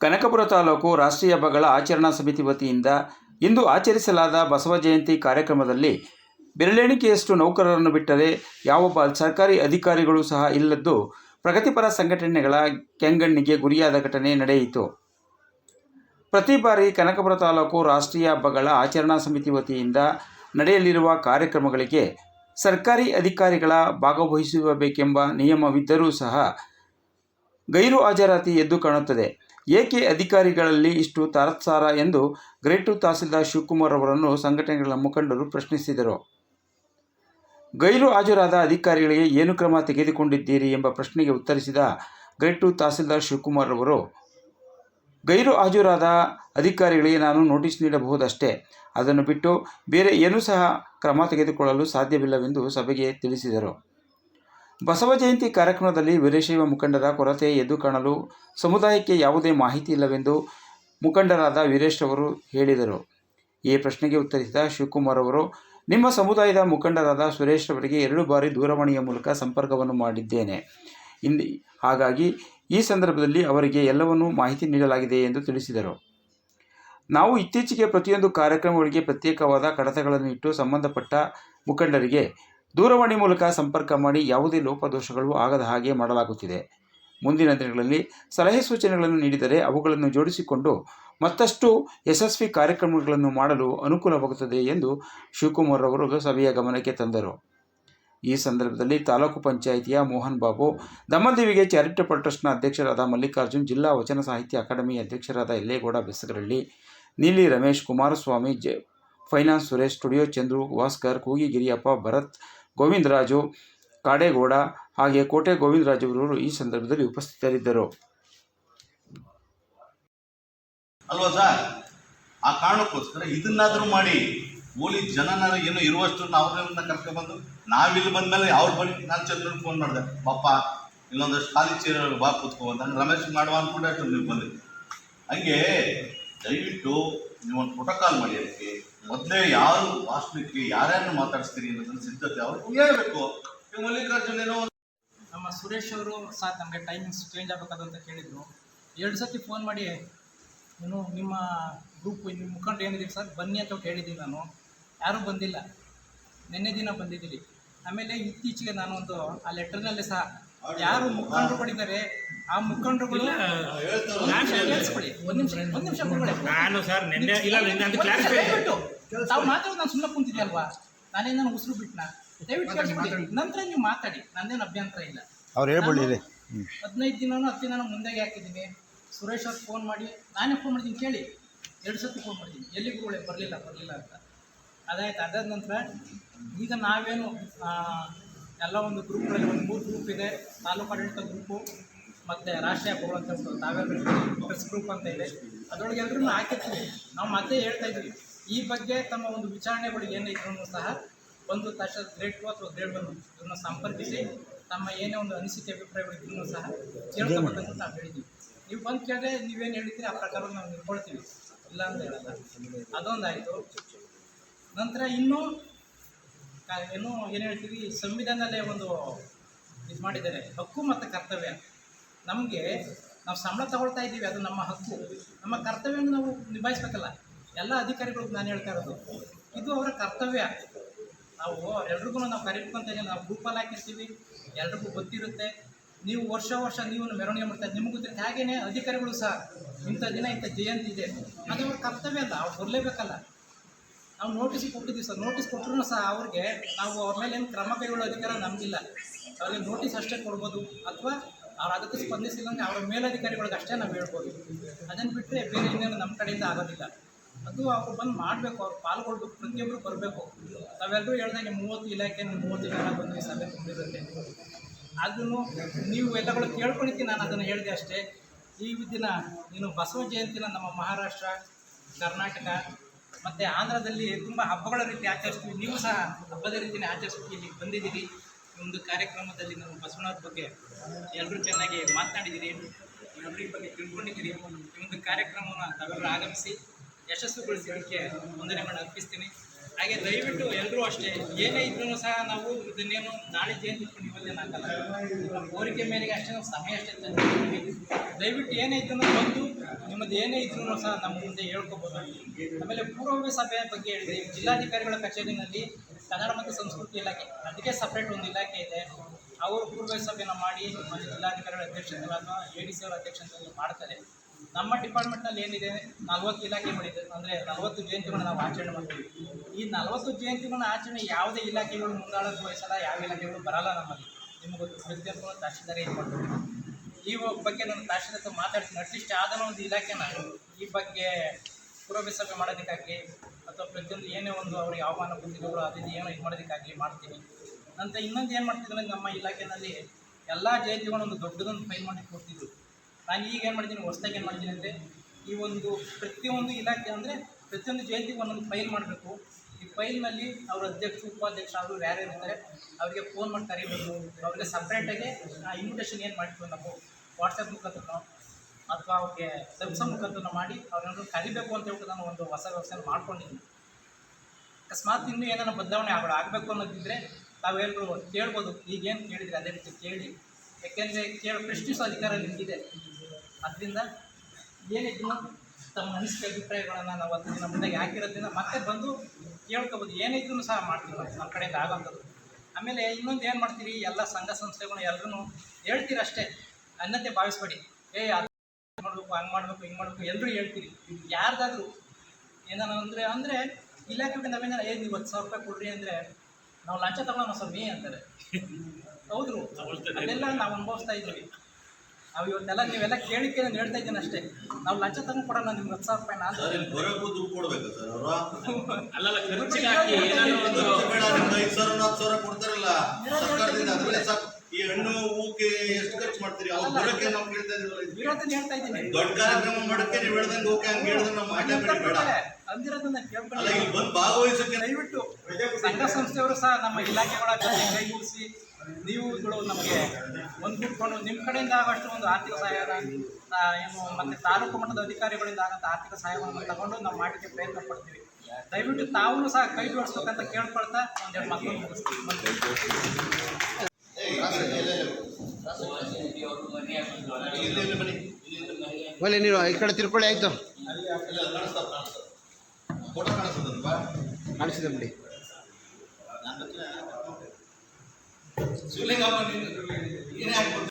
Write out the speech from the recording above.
ಕನಕಪುರ ತಾಲೂಕು ರಾಷ್ಟ್ರೀಯ ಹಬ್ಬಗಳ ಆಚರಣಾ ಸಮಿತಿ ವತಿಯಿಂದ ಇಂದು ಆಚರಿಸಲಾದ ಬಸವ ಜಯಂತಿ ಕಾರ್ಯಕ್ರಮದಲ್ಲಿ ಬೆರಳೆಣಿಕೆಯಷ್ಟು ನೌಕರರನ್ನು ಬಿಟ್ಟರೆ ಯಾವೊಬ್ಬ ಸರ್ಕಾರಿ ಅಧಿಕಾರಿಗಳು ಸಹ ಇಲ್ಲದ್ದು? ಪ್ರಗತಿಪರ ಸಂಘಟನೆಗಳ ಕೆಂಗಣ್ಣಿಗೆ ಗುರಿಯಾದ ಘಟನೆ ನಡೆಯಿತು. ಪ್ರತಿ ಬಾರಿ ಕನಕಪುರ ತಾಲೂಕು ರಾಷ್ಟ್ರೀಯ ಹಬ್ಬಗಳ ಆಚರಣಾ ಸಮಿತಿ ವತಿಯಿಂದ ನಡೆಯಲಿರುವ ಕಾರ್ಯಕ್ರಮಗಳಿಗೆ ಸರ್ಕಾರಿ ಅಧಿಕಾರಿಗಳ ಭಾಗವಹಿಸಬೇಕೆಂಬ ನಿಯಮವಿದ್ದರೂ ಸಹ ಗೈರು ಹಾಜರಾತಿ ಎದ್ದು ಕಾಣುತ್ತದೆ. ಏಕೆ ಅಧಿಕಾರಿಗಳಲ್ಲಿ ಇಷ್ಟು ತಾರತ್ಸಾರ ಎಂದು ಗ್ರೇಟು ತಹಸೀಲ್ದಾರ್ ಶಿವಕುಮಾರ್ ಅವರನ್ನು ಸಂಘಟನೆಗಳ ಮುಖಂಡರು ಪ್ರಶ್ನಿಸಿದರು. ಗೈರು ಹಾಜರಾದ ಅಧಿಕಾರಿಗಳಿಗೆ ಏನು ಕ್ರಮ ತೆಗೆದುಕೊಂಡಿದ್ದೀರಿ ಎಂಬ ಪ್ರಶ್ನೆಗೆ ಉತ್ತರಿಸಿದ ಗ್ರೇಟು ತಹಸೀಲ್ದಾರ್ ಶಿವಕುಮಾರ್ ಅವರು ಗೈರು ಹಾಜರಾದ ಅಧಿಕಾರಿಗಳಿಗೆ ನಾನು ನೋಟಿಸ್ ನೀಡಬಹುದಷ್ಟೇ. ಅದನ್ನು ಬಿಟ್ಟು ಬೇರೆ ಏನೂ ಸಹ ಕ್ರಮ ತೆಗೆದುಕೊಳ್ಳಲು ಸಾಧ್ಯವಿಲ್ಲವೆಂದು ಸಭೆಗೆ ತಿಳಿಸಿದರು. ಬಸವ ಜಯಂತಿ ಕಾರ್ಯಕ್ರಮದಲ್ಲಿ ವೀರಶೈವ ಮುಖಂಡರ ಕೊರತೆ ಎದ್ದು ಕಾಣಲು ಸಮುದಾಯಕ್ಕೆ ಯಾವುದೇ ಮಾಹಿತಿ ಇಲ್ಲವೆಂದು ಮುಖಂಡರಾದ ವೀರೇಶ್ ಅವರು ಹೇಳಿದರು. ಈ ಪ್ರಶ್ನೆಗೆ ಉತ್ತರಿಸಿದ ಶಿವಕುಮಾರ್ ಅವರು ನಿಮ್ಮ ಸಮುದಾಯದ ಮುಖಂಡರಾದ ಸುರೇಶ್ ಅವರಿಗೆ ಎರಡು ಬಾರಿ ದೂರವಾಣಿಯ ಮೂಲಕ ಸಂಪರ್ಕವನ್ನು ಮಾಡಿದ್ದೇನೆ. ಇಂದು ಹಾಗಾಗಿ ಈ ಸಂದರ್ಭದಲ್ಲಿ ಅವರಿಗೆ ಎಲ್ಲವನ್ನೂ ಮಾಹಿತಿ ನೀಡಲಾಗಿದೆ ಎಂದು ತಿಳಿಸಿದರು. ನಾವು ಇತ್ತೀಚೆಗೆ ಪ್ರತಿಯೊಂದು ಕಾರ್ಯಕ್ರಮಗಳಿಗೆ ಪ್ರತ್ಯೇಕವಾದ ಕಡತಗಳನ್ನು ಇಟ್ಟು ಸಂಬಂಧಪಟ್ಟ ಮುಖಂಡರಿಗೆ ದೂರವಾಣಿ ಮೂಲಕ ಸಂಪರ್ಕ ಮಾಡಿ ಯಾವುದೇ ಲೋಪದೋಷಗಳು ಆಗದ ಹಾಗೆ ಮಾಡಲಾಗುತ್ತಿದೆ. ಮುಂದಿನ ದಿನಗಳಲ್ಲಿ ಸಲಹೆ ಸೂಚನೆಗಳನ್ನು ನೀಡಿದರೆ ಅವುಗಳನ್ನು ಜೋಡಿಸಿಕೊಂಡು ಮತ್ತಷ್ಟು ಯಶಸ್ವಿ ಕಾರ್ಯಕ್ರಮಗಳನ್ನು ಮಾಡಲು ಅನುಕೂಲವಾಗುತ್ತದೆ ಎಂದು ಶಿವಕುಮಾರ್ ಅವರು ಸಭೆಯ ಗಮನಕ್ಕೆ ತಂದರು. ಈ ಸಂದರ್ಭದಲ್ಲಿ ತಾಲೂಕು ಪಂಚಾಯಿತಿಯ ಮೋಹನ್ ಬಾಬು ದಮ್ಮದೇವಿಗೆ ಚಾರಿಟಬಲ್ ಟ್ರಸ್ಟ್ನ ಅಧ್ಯಕ್ಷರಾದ ಮಲ್ಲಿಕಾರ್ಜುನ್, ಜಿಲ್ಲಾ ವಚನ ಸಾಹಿತ್ಯ ಅಕಾಡೆಮಿ ಅಧ್ಯಕ್ಷರಾದ Yallegowda Besagaralli, Neeli Ramesh Kumaraswamy, J, finance Suresh, studio Chandru Bhaskar Koogi Giriyappa Bharath, Govindaraju ಕಾಡೇಗೌಡ ಹಾಗೆ ಕೋಟೆ ಗೋವಿಂದರಾಜುರವರು ಈ ಸಂದರ್ಭದಲ್ಲಿ ಉಪಸ್ಥಿತರಿದ್ದರು. ಅಲ್ವಾ ಸರ್? ಆ ಕಾರಣಕ್ಕೋಸ್ಕರ ಇದನ್ನಾದರೂ ಮಾಡಿ ಓಲಿ ಜನನಾರ ಏನೋ ಇರುವಷ್ಟು ಅವ್ರನ್ನ ಕರ್ಕೊಂಡ್ಬಂದು, ನಾವಿಲ್ಲಿ ಬಂದ್ಮೇಲೆ ಅವ್ರು ಬನ್ನಿ ನಾನು ಚಂದ್ರನ್ ಫೋನ್ ಮಾಡಿದೆ. ಪಾಪ ಇಲ್ಲೊಂದಷ್ಟು ಖಾಲಿ ಚೇರ್ ಬಾ ಕೂತ್ಕೋ ಅಂತ ರಮೇಶ್ ಮಾಡುವ ಅಂದ್ಕೊಂಡೆ ಅಷ್ಟು ನೀವು ಬಂದ್ರಿ. ಹಂಗೆ ದಯವಿಟ್ಟು ನೀವೊಂದು ಪ್ರೋಟೋಕಾಲ್ ಮಾಡಿ ಅದಕ್ಕೆ ಮೊದಲೇ ಯಾರು ವಾಸ್ತವಕ್ಕೆ ಯಾರ್ಯಾರನ್ನು ಮಾತಾಡಿಸ್ತೀರಿ ಅನ್ನೋದನ್ನ ಸಿದ್ಧತೆ ಅವ್ರಿಗೆ ಹೇಳ್ಬೇಕು. ನಮ್ಮ ಸುರೇಶ್ ಅವರು ಸರ್ ನಮಗೆ ಟೈಮಿಂಗ್ಸ್ ಚೇಂಜ್ ಆಗಬೇಕಾದ ಅಂತ ಕೇಳಿದರು. ಎರಡು ಸತಿ ಫೋನ್ ಮಾಡಿ ಏನು ನಿಮ್ಮ ಗ್ರೂಪ್ ನಿಮ್ಮ ಮುಖಂಡ ಏನಿದ್ದೀರಿ ಸರ್? ಬನ್ನಿ ಅಂತ ಹೇಳಿದ್ದೀನಿ ನಾನು. ಯಾರೂ ಬಂದಿಲ್ಲ. ನಿನ್ನೆ ದಿನ ಬಂದಿದ್ದೀರಿ ಆಮೇಲೆ ಇತ್ತೀಚೆಗೆ ನಾನು ಒಂದು ಆ ಲೆಟರ್ನಲ್ಲಿ ಸಹ ಯಾರು ಮುಖಂಡರು ಪಡಿದ್ದಾರೆ ಆ ಮುಖಂಡರುಗಳು ಒಂದ್ ನಿಮಿಷ ಕೇಳಿಸ್ಕೊಳ್ಳಿ ಒಂದು ನಿಮಿಷ ಒಂದು ನಿಮಿಷ ಕೊಡ್ಬೇಡಿ. ನಾನು ಸರ್ ನಿನ್ನೆ ಇಲ್ಲ ತಾವು ಮಾತಾಡೋದು ನಾನು ಸುಮ್ಮನೆ ಕುಂತಿದ್ದೆ ಅಲ್ವಾ? ನಾನೇ ನಾನು ಉಸಿರು ಬಿಟ್ನಾ? ದಯವಿಟ್ಟು ನಂತರ ನೀವು ಮಾತಾಡಿ. ನಂದೇನು ಅಭ್ಯಂತರ ಇಲ್ಲ. ಅವ್ರು ಹೇಳ್ಬಿಡಿ ಹದಿನೈದು ದಿನನೂ ಹತ್ತು ದಿನ ಮುಂದೆಗೆ ಹಾಕಿದ್ದೀನಿ. ಸುರೇಶ್ ಅವ್ರು ಫೋನ್ ಮಾಡಿ ನಾನೇ ಫೋನ್ ಮಾಡ್ತೀನಿ ಕೇಳಿ. ಎರಡು ಸತಿ ಫೋನ್ ಮಾಡಿದ್ದೀನಿ ಎಲ್ಲಿಗೂ ಬರಲಿಲ್ಲ ಬರಲಿಲ್ಲ ಅಂತ. ಅದಾಯ್ತು? ಅದಾದ ನಂತರ ಈಗ ನಾವೇನು ಎಲ್ಲ ಒಂದು ಗ್ರೂಪ್ಗಳಲ್ಲಿ ಒಂದು ಮೂರು ಗ್ರೂಪ್ ಇದೆ. ತಾಲೂಕು ಆಡಳಿತ ಗ್ರೂಪು ಮತ್ತು ರಾಷ್ಟ್ರೀಯ ಹಬ್ಬಗಳು ತಾವೇ ಪ್ರೆಸ್ ಗ್ರೂಪ್ ಅಂತ ಇದೆ. ಅದರೊಳಗೆ ಎಲ್ಲರೂ ಹಾಕಿರ್ತೀವಿ. ನಾವು ಮತ್ತೆ ಹೇಳ್ತಾ ಇದ್ವಿ. ಈ ಬಗ್ಗೆ ತಮ್ಮ ಒಂದು ವಿಚಾರಣೆಗಳು ಏನಿದ್ರು ಸಹ ಒಂದು ತಶ ಗ್ರೇಡ್ ಟು ಅಥವಾ ಗ್ರೇಡ್ ಒನ್ ಇದನ್ನು ಸಂಪರ್ಕಿಸಿ ತಮ್ಮ ಏನೇ ಒಂದು ಅನಿಸಿಕೆ ಅಭಿಪ್ರಾಯಗಳಿದ್ರು ಸಹ ಕೇಳ್ಕೊಬೇಕಂತ ನಾವು ಹೇಳಿದ್ದೀವಿ. ನೀವು ಬಂದು ಕೇಳಿದ್ರೆ ನೀವೇನು ಹೇಳಿದ್ರಿ ಆ ಪ್ರಕಾರ ನಾವು ನಿಲ್ಕೊಳ್ತೀವಿ ಇಲ್ಲ ಅಂತ ಹೇಳಲ್ಲ. ಅದೊಂದಾಯಿತು. ನಂತರ ಇನ್ನೂ ಏನು ಏನು ಹೇಳ್ತೀವಿ ಸಂವಿಧಾನದಲ್ಲೇ ಒಂದು ಇದು ಮಾಡಿದ್ದಾರೆ. ಹಕ್ಕು ಮತ್ತು ಕರ್ತವ್ಯ. ನಮಗೆ ನಾವು ಸಂಬಳ ತಗೊಳ್ತಾ ಇದ್ದೀವಿ ಅದು ನಮ್ಮ ಹಕ್ಕು. ನಮ್ಮ ಕರ್ತವ್ಯವನ್ನು ನಾವು ನಿಭಾಯಿಸ್ಬೇಕಲ್ಲ. ಎಲ್ಲ ಅಧಿಕಾರಿಗಳಿಗೂ ನಾನು ಹೇಳ್ತಾ ಇರೋದು ಇದು ಅವರ ಕರ್ತವ್ಯ. ನಾವು ಎಲ್ರಿಗೂ ನಾವು ಕರಿಬೇಕಂತ ಹೇಳಿ ನಾವು ಗ್ರೂಪಲ್ಲಿ ಹಾಕಿರ್ತೀವಿ. ಎಲ್ರಿಗೂ ಗೊತ್ತಿರುತ್ತೆ. ನೀವು ವರ್ಷ ವರ್ಷ ನೀವು ಮೆರವಣಿಗೆ ಮಾಡ್ತಾರೆ ನಿಮ್ಗೆ ಗೊತ್ತಿರುತ್ತೆ. ಹಾಗೇನೆ ಅಧಿಕಾರಿಗಳು ಸಹ ಇಂಥ ದಿನ ಇಂಥ ಜಯಂತಿ ಇದೆ. ಅದು ಅವ್ರ ಕರ್ತವ್ಯ ಅಲ್ಲ. ಅವ್ರು ಬರಲೇಬೇಕಲ್ಲ. ನಾವು ನೋಟಿಸ್ ಕೊಟ್ಟಿದ್ದೀವಿ ಸರ್. ನೋಟಿಸ್ ಕೊಟ್ಟರು ಸಹ ಅವ್ರಿಗೆ ನಾವು ಅವ್ರ ಮೇಲೆ ಏನು ಕ್ರಮ ಕೈಗೊಳ್ಳೋ ಅಧಿಕಾರ ನಮಗಿಲ್ಲ. ಅವ್ರಿಗೆ ನೋಟಿಸ್ ಅಷ್ಟೇ ಕೊಡ್ಬೋದು. ಅಥವಾ ಅವ್ರು ಅದಕ್ಕೆ ಸ್ಪಂದಿಸಿದಂಗೆ ಅವ್ರ ಮೇಲಧಿಕಾರಿಗಳಿಗೆ ಅಷ್ಟೇ ನಾವು ಹೇಳ್ಬೋದು. ಅದನ್ನು ಬಿಟ್ಟರೆ ಬೇರೆ ಇನ್ನೇನು ನಮ್ಮ ಕಡೆಯಿಂದ ಆಗೋದಿಲ್ಲ. ಅದು ಅವ್ರು ಬಂದು ಮಾಡಬೇಕು, ಅವ್ರು ಪಾಲ್ಗೊಳ್ಬೇಕು ಪ್ರತಿಯೊಬ್ಬರು ಬರಬೇಕು. ತಾವೆಲ್ಲರೂ ಹೇಳ್ದಂಗೆ ಮೂವತ್ತು ಇಲಾಖೆ ಮೂವತ್ತು ಜನ ಬಂದು ಈ ಸಭೆ ತುಂಬಿರುತ್ತೆ ಅದನ್ನು ನೀವು ಎಲ್ಲಗಳು ಕೇಳ್ಕೊಂಡಿದ್ದೀನಿ ನಾನು ಅದನ್ನು ಹೇಳಿದೆ ಅಷ್ಟೇ. ಈ ದಿನ ನೀನು ಬಸವ ಜಯಂತಿನ ನಮ್ಮ ಮಹಾರಾಷ್ಟ್ರ, ಕರ್ನಾಟಕ ಮತ್ತು ಆಂಧ್ರದಲ್ಲಿ ತುಂಬ ಹಬ್ಬಗಳ ರೀತಿ ಆಚರಿಸ್ತೀವಿ. ನೀವು ಸಹ ಹಬ್ಬದ ರೀತಿಯೇ ಆಚರಿಸ್ತೀವಿ. ಇಲ್ಲಿಗೆ ಬಂದಿದ್ದೀರಿ. ಒಂದು ಕಾರ್ಯಕ್ರಮದಲ್ಲಿ ನಾವು ಬಸವಣ್ಣವ್ರ ಬಗ್ಗೆ ಎಲ್ಲರೂ ಚೆನ್ನಾಗಿ ಮಾತನಾಡಿದ್ದೀರಿ. ಎಲ್ಲರಿಗೆ ಬಗ್ಗೆ ತಿಳ್ಕೊಂಡಿದ್ದೀರಿ. ಈ ಒಂದು ಕಾರ್ಯಕ್ರಮವನ್ನು ತಾವೆಲ್ಲರೂ ಆಗಮಿಸಿ ಯಶಸ್ವಿಗೊಳಿಸಲಿಕ್ಕೆ ವಂದನೆಗಳನ್ನು ಅರ್ಪಿಸ್ತೀನಿ. ಹಾಗೆ ದಯವಿಟ್ಟು ಎಲ್ಲರೂ ಅಷ್ಟೇ, ಏನೇ ಇದ್ರೂ ಸಹ ನಾವು ಇದನ್ನೇನು ನಾಳೆ ಜಯಂತಿ ಇಟ್ಕೊಂಡು ಇವತ್ತೇನು ಹಾಕಲ್ಲ ನಿಮ್ಮ ಕೋರಿಕೆ ಮೇರೆಗೆ ಅಷ್ಟೇ ನಾವು ಸಮಯ ಅಷ್ಟೇ ದಯವಿಟ್ಟು ಏನೇ ಇದ್ರೂ ಬಂದು ನಿಮ್ಮದು ಏನೇ ಇದ್ರೂ ಸಹ ನಮ್ಮ ಮುಂದೆ ಹೇಳ್ಕೊಬೋದು. ಆಮೇಲೆ ಪೂರ್ವಭಾವಿ ಸಭೆಯ ಬಗ್ಗೆ ಹೇಳಿದೆ ಜಿಲ್ಲಾಧಿಕಾರಿಗಳ ಕಚೇರಿನಲ್ಲಿ ಕನ್ನಡ ಮತ್ತು ಸಂಸ್ಕೃತಿ ಇಲಾಖೆ, ಅದಕ್ಕೆ ಸಪ್ರೇಟ್ ಒಂದು ಇಲಾಖೆ ಇದೆ. ಅವರು ಪೂರ್ವಭಾವಿ ಸಭೆಯನ್ನು ಮಾಡಿ ಮತ್ತು ಜಿಲ್ಲಾಧಿಕಾರಿಗಳ ಅಧ್ಯಕ್ಷತೆಗಳನ್ನು ಎ ಡಿ ಸಿ ಅವರ ಅಧ್ಯಕ್ಷತೆಯನ್ನು ಮಾಡ್ತಾರೆ. ನಮ್ಮ ಡಿಪಾರ್ಟ್ಮೆಂಟ್ನಲ್ಲಿ ಏನಿದೆ, ನಲವತ್ತು ಮಾಡಿದೆ. ಅಂದರೆ ನಲವತ್ತು ಜಯಂತಿಗಳನ್ನ ನಾವು ಆಚರಣೆ ಮಾಡ್ತೀವಿ. ಈ ನಲವತ್ತು ಜಯಂತಿಗಳನ್ನ ಆಚರಣೆ ಯಾವುದೇ ಇಲಾಖೆಗಳು ಮುಂದಾಳತ್ವ ವಹಿಸಲ್ಲ ಯಾವ ಇಲಾಖೆಗಳು ಬರಲ್ಲ ನಮ್ಮಲ್ಲಿ. ನಿಮ್ಗೆ ಗೊತ್ತು ಪ್ರತಿಯೊಬ್ಬರು ತಹಶೀಲ್ದಾರ ಏನು ಮಾಡ್ತೀವಿ ಈ ಬಗ್ಗೆ ನಾನು ತಹಶೀಲ್ದಾರ್ ಮಾತಾಡ್ತೀನಿ. ಅಟ್ಲೀಸ್ಟ್ ಯಾವ್ದಾನ ಒಂದು ಇಲಾಖೆನ ಈ ಬಗ್ಗೆ ಪೂರ್ವಭಾವಿ ಸಭೆ ಮಾಡೋದಕ್ಕಾಗಲಿ, ಅಥವಾ ಪ್ರತಿಯೊಂದು ಏನೇ ಒಂದು ಅವ್ರಿಗೆ ಮಾನ ಅದು ಇದು ಏನೋ ಇದು ಮಾಡೋದಕ್ಕಾಗಲಿ ಮಾಡ್ತೀನಿ. ನಂತರ ಇನ್ನೊಂದು ಏನು ಮಾಡ್ತಿದ್ರೆ ನಮ್ಮ ಇಲಾಖೆಯಲ್ಲಿ ಎಲ್ಲ ಜಯಂತಿಗಳನ್ನ ಒಂದು ದೊಡ್ಡದೊಂದು ಫೈಲ್ ಮಾಡಿ ಕೊಡ್ತಿದ್ರು. ನಾನು ಈಗ ಏನು ಮಾಡ್ತೀನಿ, ಹೊಸ್ದಾಗಿ ಏನು ಮಾಡ್ತೀನಿ ಅಂದರೆ, ಈ ಒಂದು ಪ್ರತಿಯೊಂದು ಇಲಾಖೆ ಅಂದರೆ ಪ್ರತಿಯೊಂದು ಜಯಂತಿಗೆ ಒಂದೊಂದು ಫೈಲ್ ಮಾಡಬೇಕು. ಈ ಫೈಲ್ನಲ್ಲಿ ಅವ್ರ ಅಧ್ಯಕ್ಷ ಉಪಾಧ್ಯಕ್ಷ ಅವರು ಯಾರ್ಯಾರು ಇರ್ತಾರೆ, ಅವರಿಗೆ ಫೋನ್ ಮಾಡಿ ಕರಿಬೇಕು. ಅವ್ರಿಗೆ ಸಪ್ರೇಟಾಗಿ ಆ ಇನ್ವಿಟೇಷನ್ ಏನು ಮಾಡ್ತೀವಿ ನಾವು ವಾಟ್ಸಪ್ ಮುಖಾಂತರ ಅಥವಾ ಅವ್ರಿಗೆ ಸೆಲ್ಸ ಮುಖಾಂತರ ಮಾಡಿ ಅವ್ರನ್ನ ಕರಿಬೇಕು ಅಂತ ಹೇಳ್ಬಿಟ್ಟು ನಾನು ಒಂದು ಹೊಸ ವ್ಯವಸ್ಥೆ ಮಾಡ್ಕೊಂಡಿದ್ದೀನಿ. ಅಕಸ್ಮಾತ್ ಇನ್ನೂ ಏನಾರ ಬದಲಾವಣೆ ಆಗೋಣ ಆಗಬೇಕು ಅನ್ನೋದಿದ್ದರೆ ತಾವೆಲ್ಲರೂ ಕೇಳ್ಬೋದು, ಈಗೇನು ಕೇಳಿದ್ರೆ ಅದೇ ರೀತಿ ಕೇಳಿ. ಯಾಕೆಂದರೆ ಕೇಳ ಪ್ರಶ್ನಿಸೋ ಅಧಿಕಾರ ನಿಮಗಿದೆ. ಅದರಿಂದ ಏನಿದ್ರು ತಮ್ಮ ಅನಿಸಿಕೆ ಅಭಿಪ್ರಾಯಗಳನ್ನು ನಾವು ಅದನ್ನು ನಮ್ಮ ಮನೆಗೆ ಹಾಕಿರೋದ್ರಿಂದ ಮತ್ತೆ ಬಂದು ಕೇಳ್ಕೊಬೋದು ಏನಿದ್ರು ಸಹ ಮಾಡ್ತೀವಿ ನಾವು. ನಮ್ಮ ಕಡೆಯಿಂದ ಆಗೋಂಥದ್ದು. ಆಮೇಲೆ ಇನ್ನೊಂದು ಏನು ಮಾಡ್ತೀರಿ? ಎಲ್ಲ ಸಂಘ ಸಂಸ್ಥೆಗಳು ಎಲ್ಲರೂ ಹೇಳ್ತೀರಷ್ಟೇ. ಅನ್ನತೆ ಭಾವಿಸ್ಬೇಡಿ. ಏ ಅದು ಮಾಡಬೇಕು ಹಂಗೆ ಮಾಡಬೇಕು ಹಿಂಗೆ ಮಾಡಬೇಕು ಎಲ್ಲರೂ ಹೇಳ್ತೀರಿ. ಯಾರ್ದಾದ್ರೂ ಏನಾನ ಅಂದರೆ ಅಂದರೆ ಇಲಾಖೆ ನಾವೇನ ಏ ನೀವು ಹತ್ತು ಸಾವಿರ ರೂಪಾಯಿ ಕೊಡ್ರಿ ಅಂದರೆ ನಾವು ಲಂಚ ತಗೊಳ್ಳೋಣ ಸ್ವಾಮಿ ಅಂತಾರೆ. ಹೌದು. ಅದೆಲ್ಲ ನಾವು ಅನುಭವಿಸ್ತಾ ಇದ್ದೀವಿ ನಾವು ಇವತ್ತೆಲ್ಲ ನೀವೆಲ್ಲ ಕೇಳಿ ಕೇಳಿ ನಾನು ಹೇಳ್ತಾ ಇದ್ದೀನಿ ಅಷ್ಟೇ. ನಾವು ಲಂಚ ತಂದು ಕೊಡೋಣ ನಿಮ್ಗೆ ಹತ್ತು ಸಾವಿರ ರೂಪಾಯಿ ನಾನು ಈ ಹಣ್ಣು ಹೂಕ್ಕೆ ಎಷ್ಟು ಖರ್ಚು ಮಾಡ್ತೀರಿ? ಅವ್ರು ಬರೋಕ್ಕೆ ನಾವು ಕೇಳ್ತಾ. ಹೇಳ್ತಾ ಇದ್ದೀನಿ. ದೊಡ್ಡ ಕಾರ್ಯಕ್ರಮ ಮಾಡಕ್ಕೆ ನೀವು ಹೇಳ್ದಂಗೆ ಓಕೆ ಹಂಗೆ ಹೇಳಿದ್ರೆ ನಾವು ಮಾತಾಡ್ಬೇಡಿ ಬೇಡ ಅಂದಿರೋದನ್ನ ಅಲ್ಲ ಕೇಳ್ಕೊಂಡು ಇಲ್ಲಿ ಬಂದು ಭಾಗವಹಿಸಕ್ಕೆ ದಯವಿಟ್ಟು ಸಂಘ ಸಂಸ್ಥೆಯವರು ಸಹ ನಮ್ಮ ಇಲಾಖೆ ಒಳಗೆ ಕೈಗೂಡಿಸಿ ನೀವುಗಳು ನಮಗೆ ಒಂದು ಕೂತ್ಕೊಂಡು ನಿಮ್ಮ ಕಡೆಯಿಂದ ಆಗೋಷ್ಟು ಒಂದು ಆರ್ಥಿಕ ಸಹಾಯ ಏನು ಮತ್ತೆ ತಾಲೂಕು ಮಟ್ಟದ ಅಧಿಕಾರಿಗಳಿಂದ ಆಗಂತ ಆರ್ಥಿಕ ಸಹಾಯವನ್ನು ತಗೊಂಡು ನಾವು ಮಾಡಲಿಕ್ಕೆ ಪ್ರಯತ್ನ ಪಡ್ತೀವಿ. ದಯವಿಟ್ಟು ತಾವೂ ಸಹ ಕೈ ಜೋಡಿಸ್ಬೇಕಂತ ಕೇಳ್ಕೊಳ್ತಾ ಒಂದೆರಡು ಬನ್ನಿ. ಒಳ್ಳೆ ನೀವು ಈ ಕಡೆ ತಿರ್ಕೊಳ್ಳಿ ಆಯಿತು. ಕಾಣಿಸಿದೆ ಬಿಡಿ. ನನ್ನ